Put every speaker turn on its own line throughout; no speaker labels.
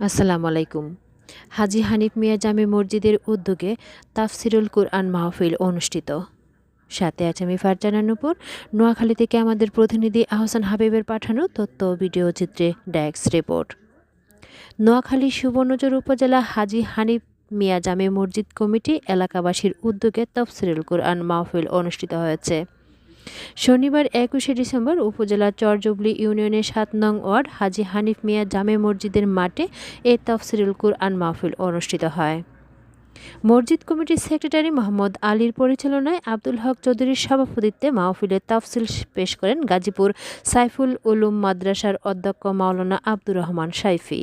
আসসালামু আলাইকুম হাজি হানিফ মিয়া জামে মসজিদের উদ্যোগে তাফসিরুল কুরআন মাহফিল অনুষ্ঠিত। সাথে আছে আমি ফারজানা নুপুর। নোয়াখালী থেকে আমাদের প্রতিনিধি আহসান হাবিবের পাঠানো তথ্য ভিডিও চিত্রে ড্যাক্স রিপোর্ট। নোয়াখালী সুবর্ণচর উপজেলা হাজি হানিফ মিয়া জামে মসজিদ কমিটি এলাকাবাসীর উদ্যোগে তফসিরুল কুরআন মাহফিল অনুষ্ঠিত হয়েছে। শনিবার একুশে ডিসেম্বর উপজেলার চরজুবলি ইউনিয়নের সাত নং ওয়ার্ড হাজি হানিফ মিয়া জামে মসজিদের মাঠে এ তফসিরুল কুরআন মাহফিল অনুষ্ঠিত হয়। মসজিদ কমিটির সেক্রেটারি মোহাম্মদ আলীর পরিচালনায় আব্দুল হক চৌধুরীর সভাপতিত্বে মাহফিলের তফসিল পেশ করেন গাজীপুর সাইফুল উলুম মাদ্রাসার অধ্যক্ষ মাওলানা আব্দুর রহমান সাইফি।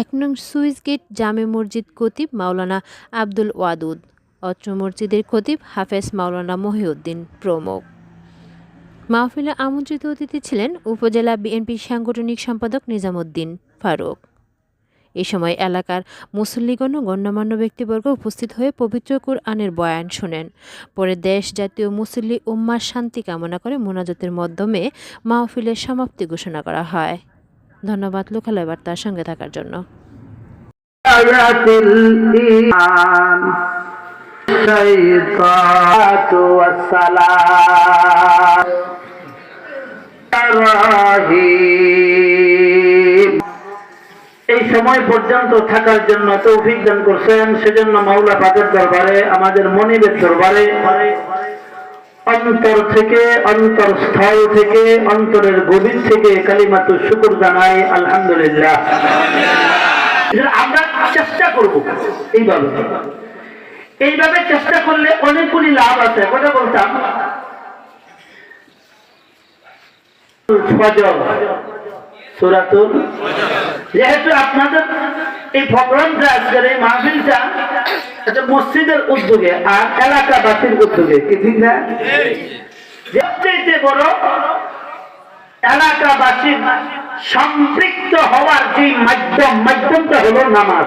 এক নং সুইস গেট জামে মসজিদ কতিব মাওলানা আব্দুল ওয়াদুদ। অত্র মসজিদের খতিব হাফেজ মাওলানা মহিউদ্দিন প্রমুখ। মাহফিলে আমন্ত্রিত অতিথি ছিলেন উপজেলা বিএনপি সাংগঠনিক সম্পাদক নিজামুদ্দিন ফারুক। এ সময় এলাকার মুসল্লিগণ ও গণ্যমান্য ব্যক্তিবর্গ উপস্থিত হয়ে পবিত্র কুরআনের বয়ান শোনেন। পরে দেশ জাতীয় মুসল্লি উম্মার শান্তি কামনা করে মোনাজাতের মাধ্যমে মাহফিলের সমাপ্তি ঘোষণা করা হয়। ধন্যবাদ লোকালয় বার্তার সঙ্গে থাকার জন্য।
এই সময় পর্যন্ত থাকার জন্য তৌফিক দান করছেন, সেজন্য মাওলা পাকের দরবারে, আমাদের মনিবের দরবারে, অন্তর থেকে অন্তর স্থল থেকে, অন্তরের গভীর থেকে কালিমাতু শুকুর জানাই, আলহামদুলিল্লাহ। আমরা চেষ্টা করব এইভাবে। এইভাবে চেষ্টা করলে অনেকগুলি লাভ আছে কথা বলতাম যেহেতু আপনাদের এই প্রোগ্রামটা আজকের এই মাহফিলটা মসজিদের উদ্যোগে আর এলাকাবাসীর উদ্যোগে কি ঠিক না? সবচেয়ে বড় এলাকাবাসীর সম্পৃক্ত হওয়ার যে মাধ্যম মাধ্যমটা হলো নামাজ।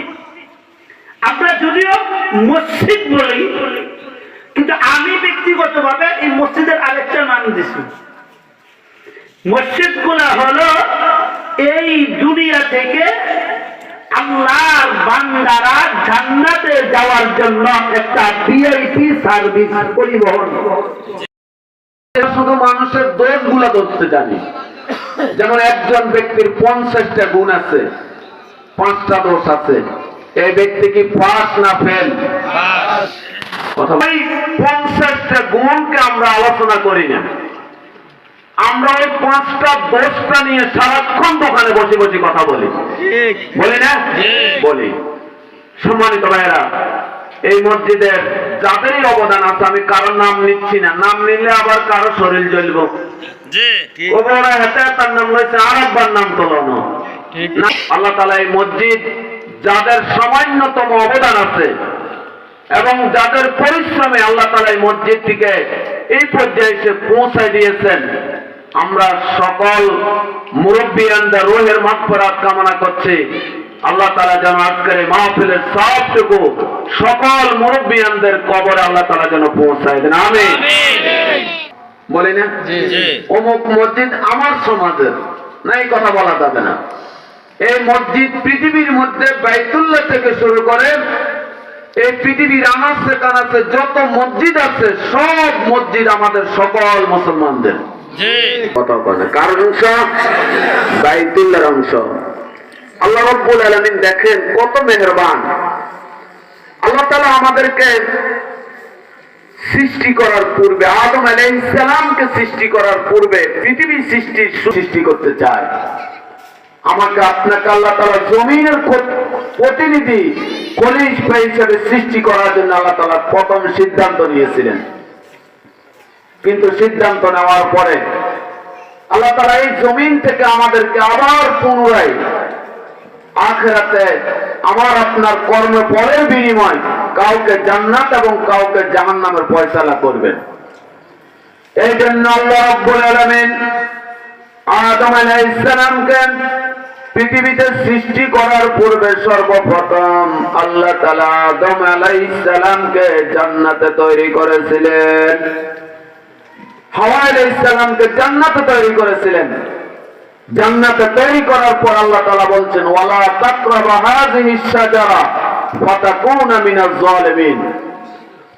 আমরা যদিও মসজিদ বলি, কিন্তু আমি ব্যক্তিগতভাবে এই মসজিদের আরেকটা নাম দিছি। মসজিদগুলা হলো এই দুনিয়া থেকে আল্লাহর বান্দারা জান্নাতে যাওয়ার জন্য একটা ভিআইপি সার্ভিস পরিবহন।
শুধু মানুষের দোষগুলা ধরতে জানি। যেমন একজন ব্যক্তির পঞ্চাশটা গুণ আছে, পাঁচটা দোষ আছে। এই ব্যক্তি কি পাস না ফেল? পঞ্চাশটা গুণকে আমরা আলোচনা করি না। আমরা ওই পাঁচটা দোষটা নিয়ে সারাক্ষণ দোকানে বসে বসে কথা বলি। বলি না? বলি। সম্মানিত ভাইয়েরা এই মসজিদের যাদেরই অবদান আছে আমি কারোর নাম নিচ্ছি না। নাম নিলে আবার কারও শরীর জ্বলব। ওরা হেতে তার নাম রয়েছে আর একবার নাম তোলানো আল্লাহ তালা এই মসজিদ যাদের সামান্যতম অবদান আছে এবং যাদের পরিশ্রমে আল্লাহ তালা এই মসজিদটিকে এই পর্যায়ে এসে পৌঁছায় দিয়েছেন আমরা সকল মুরব্বিয়ানদের রোহের মাগফিরাত কামনা করছি। আল্লাহ তালা যেন আজকের এই মাহফিলের সবটুকু সকল মুরব্বিয়ানদের কবরে আল্লাহ তালা যেন পৌঁছায় দেন। আমি বলি না? অমুক মসজিদ আমার সমাজের না এই কথা বলা যাবে না। এই মসজিদ পৃথিবীর মধ্যে বাইতুল্লাহ থেকে শুরু করে এই পৃথিবীর আনাচে কানাচে যত মসজিদ আছে সব মসজিদ আমাদের সকল মুসলমানদের। কথা বলে কার অংশ? বাইতুল্লাহর অংশ। আল্লাহ রব্বুল আলামিন দেখেন কত মেহেরবান। আল্লাহ তাআলা আমাদেরকে সৃষ্টি করার পূর্বে আদম আলাইহিসসালামকে সৃষ্টি করার পূর্বে পৃথিবী সৃষ্টি করতে চায়। আমাকে আপনাকে আল্লাহ তাআলা জমিনের প্রতিনিধি কলিজ ভাই হিসেবে সৃষ্টি করার জন্য আল্লাহ তাআলা প্রথম সিদ্ধান্ত নিয়েছিলেন। কিন্তু সিদ্ধান্ত নেওয়ার পরে আল্লাহ তাআলা এই জমিন থেকে আমাদেরকে আবার পুনরায় আখেরাতে আমার আপনার কর্ম ফলের বিনিময় কাউকে জান্নাত এবং কাউকে জাহান্নামের ফয়সালা করবেন। এই জন্য আল্লাহ রব্বুল আলামিন আদম আলাইহিস সালামকে পৃথিবীতে সৃষ্টি করার পূর্বে সর্বপ্রথম আল্লাহ তাআলা আদম সালামকে জান্নাতে তৈরি করেছিলেন। হাওয়া আলাইহিস সালামকে জান্নাতে তৈরি করেছিলেন। জান্নাতে তৈরি করার পর আল্লাহ তালা বলছেন, ওয়ালা তাকরাবা হাযিহিস শাজারা ফাতাকুনা মিনাজ জালিমিন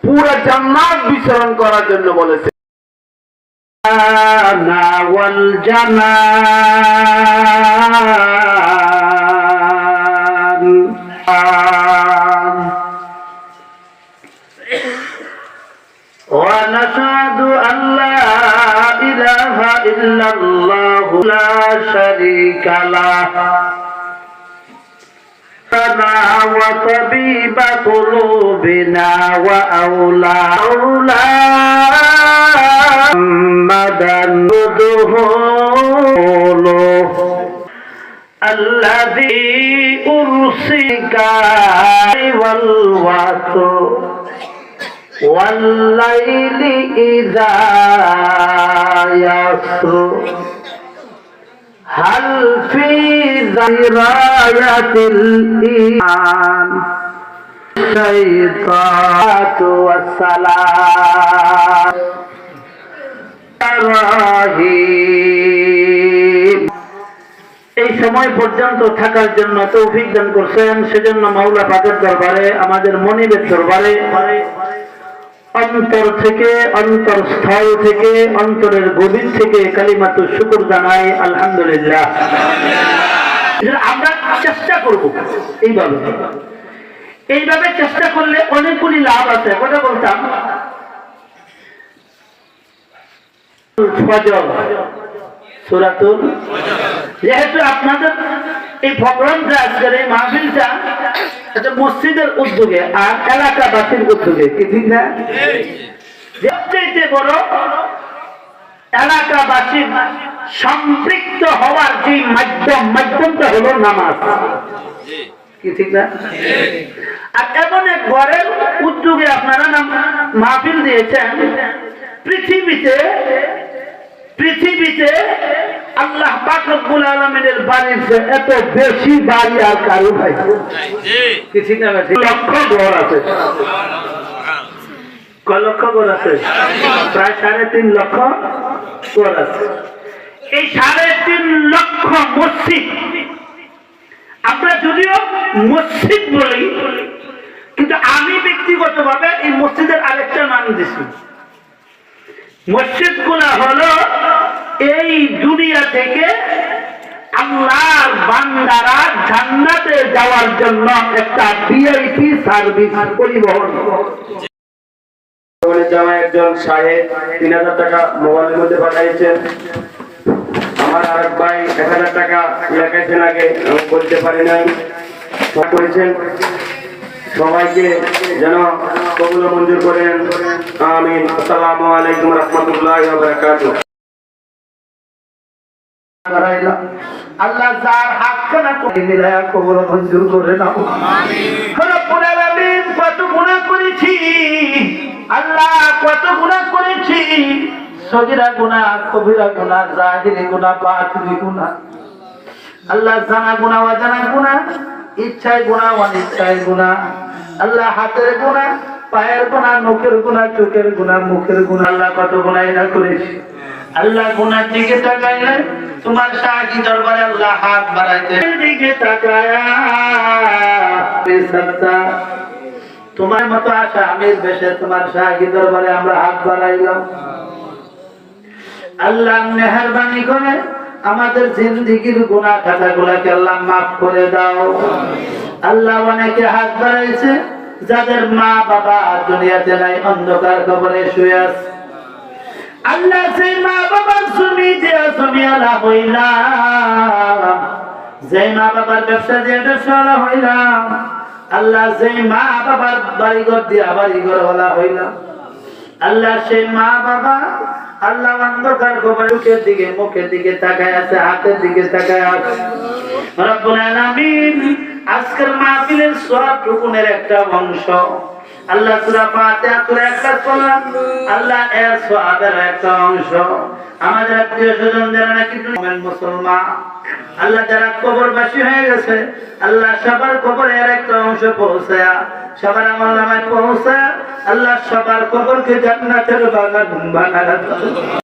পুরো জান্নাত বিচরণ করার জন্য বলেছে।
والجنان ونشهد أن لا إله إلا الله لا شريك له لنا وطبيب قلوبنا وأولى أولى محمدا ندخله الذي أرسلك والوتر والليل إذا يسر هل في ذراية الإيمان الشيطان والسلام রহিম এই সময় পর্যন্ত থাকার জন্য তৌফিক দান করছেন সেজন্য মাওলা পাকের দরবারে আমাদের মনিবের দরবারে অন্তর থেকে, অন্তর স্থল থেকে, অন্তরের গভীর থেকে কালিমাত শুকুর জানাই, আলহামদুলিল্লাহ। আমরা চেষ্টা করব এইভাবে। এইভাবে চেষ্টা করলে অনেকগুলি লাভ আছে, কথা বলতাম। যেহেতু আপনাদের এই প্রোগ্রামটা আজকের এই মাহফিলটা একটা মসজিদের উদ্যোগে আর এলাকাবাসীর উদ্যোগে কি ঠিক না? সবচেয়ে বড় এলাকাবাসীর সম্পৃক্ত হওয়ার যে মাধ্যম মাধ্যমটা হলো নামাজ। কি ঠিক না? আর এমন এক ঘরের উদ্যোগে আপনারা মাহফিল দিয়েছেন পৃথিবীতে পৃথিবীতে আল্লাহ পাক রব্বুল আলামিনের বাড়ির এত বেশি বাড়ি আর কারও ভাই কি ঠিক না লক্ষ ঘর আছে। লক্ষ ঘর আছে? প্রায় সাড়ে তিন লক্ষ ঘর আছে। এই সাড়ে তিন লক্ষ মসজিদ আমরা যদিও মসজিদ বলি কিন্তু আমি ব্যক্তিগতভাবে এই মসজিদের আরেকটা নাম দিছি। মসজিদগুলা হলো এই দুনিয়া থেকে আল্লাহর বান্দারা জান্নাতে যাওয়ার জন্য একটা ভিআইপি সার্ভিস পরিবহন।
হাজার টাকা এক আগে, আমি পারি নাই। সবাইকে যেন কবুল মঞ্জুর করেন। আমিন। আসসালামু আলাইকুম রহমতুল্লাহ
আল্লাহ যার হাত খানা মিলায়া কবর মঞ্জুর করে নাও। রব্বুল আলামিন কত গুনাহ করেছি? আল্লাহ কত গুনাহ করেছি? সগিরা গুনাহ কবিরা গুনাহ জাহিরি গুনাহ বাতিনি গুনাহ। আল্লাহ জানা গুনাহ অজানা গুনাহ ইচ্ছায় গুনাহ অনিচ্ছায় গুনাহ। আল্লাহ হাতের গুনাহ পায়ের গুনাহ মুখের গুনাহ চোখের গুনাহ মুখের গুনাহ। আল্লাহ কত গুনাহ না করেছি? আল্লাহ গুনার দিকে তাকাইলে তোমার শাহী দরবারে আল্লাহ হাত বাড়াইতে। দিকে তাকায়া তোমার মতো আশা আমির বেশে তোমার শাহী দরবারে আমরা হাত বাড়াইলাম। আল্লাহ মেহরবানি করে আমাদের জিন্দিগির গুনাহ খাতা গুলাকে আল্লাহ মাফ করে দাও। আল্লাহ অনেকে হাত বাড়াইছে, যাদের মা বাবা দুনিয়াতে নাই, অন্ধকার কবরে শুয়ে আছে। আল্লাহ যে মা বাবার জমি দেয়া জমি আলা হইলাম যে মা বাবার ব্যবসা দিয়ে ব্যবসা আলা হইলাম আল্লাহ যে মা বাবার বাড়িঘর দিয়া বাড়িঘর ওলা হইলাম আল্লাহ সেই মা বাবা আল্লাহ অন্ধকার গোবর মুখের দিকে মুখের দিকে তাকায় আছে, হাতের দিকে তাকায় আছে। রব্বুল আলামিন আজকের মাহফিলের সব টুকুনের একটা অংশ আল্লাহ আল্লাহ এর একটা অংশ আমাদের আত্মীয় স্বজন যারা নাকি মুসলমান, আল্লাহ যারা হয়ে গেছে, আল্লাহ সবার কবরের একটা অংশ পৌঁছায়া, সবার নামায় পৌঁছায়া, আল্লাহ সবার কবরকে জান্নাতের বাগান।